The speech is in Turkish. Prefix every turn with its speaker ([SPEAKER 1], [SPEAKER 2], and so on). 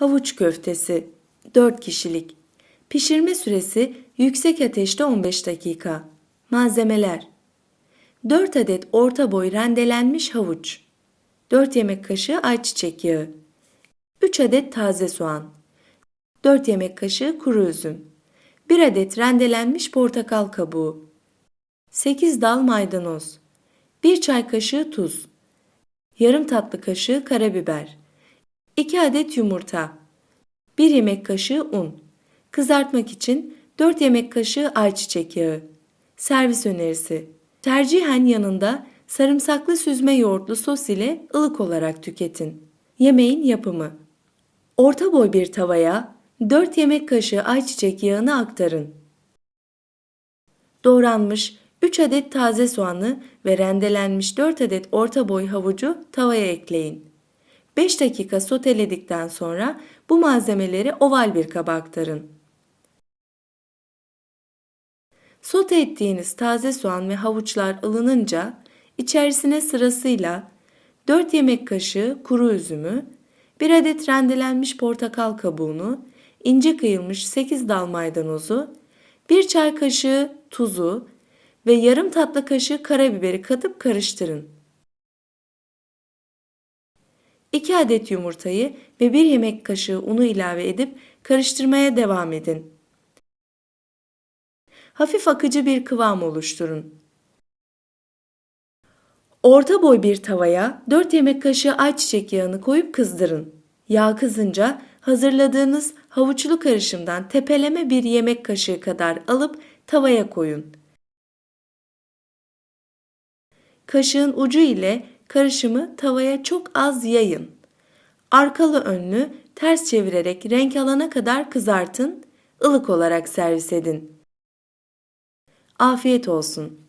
[SPEAKER 1] Havuç köftesi 4 kişilik. Pişirme süresi yüksek ateşte 15 dakika. Malzemeler 4 adet orta boy rendelenmiş havuç. 4 yemek kaşığı ayçiçek yağı. 3 adet taze soğan. 4 yemek kaşığı kuru üzüm. 1 adet rendelenmiş portakal kabuğu. 8 dal maydanoz. 1 çay kaşığı tuz. Yarım tatlı kaşığı karabiber. 2 adet yumurta. 1 yemek kaşığı un. Kızartmak için 4 yemek kaşığı ayçiçek yağı. Servis önerisi. Tercihen yanında sarımsaklı süzme yoğurtlu sos ile ılık olarak tüketin. Yemeğin yapımı. Orta boy bir tavaya 4 yemek kaşığı ayçiçek yağını aktarın. Doğranmış 3 adet taze soğanı ve rendelenmiş 4 adet orta boy havucu tavaya ekleyin. 5 dakika soteledikten sonra bu malzemeleri oval bir kaba aktarın. Sote ettiğiniz taze soğan ve havuçlar ılınınca içerisine sırasıyla 4 yemek kaşığı kuru üzümü, 1 adet rendelenmiş portakal kabuğunu, ince kıyılmış 8 dal maydanozu, 1 çay kaşığı tuzu ve yarım tatlı kaşığı karabiberi katıp karıştırın. 2 adet yumurtayı ve 1 yemek kaşığı unu ilave edip karıştırmaya devam edin. Hafif akıcı bir kıvam oluşturun. Orta boy bir tavaya 4 yemek kaşığı ayçiçek yağını koyup kızdırın. Yağ kızınca hazırladığınız havuçlu karışımdan tepeleme bir yemek kaşığı kadar alıp tavaya koyun. Kaşığın ucu ile karışımı tavaya çok az yayın. Arkalı önlü ters çevirerek renk alana kadar kızartın, ılık olarak servis edin. Afiyet olsun.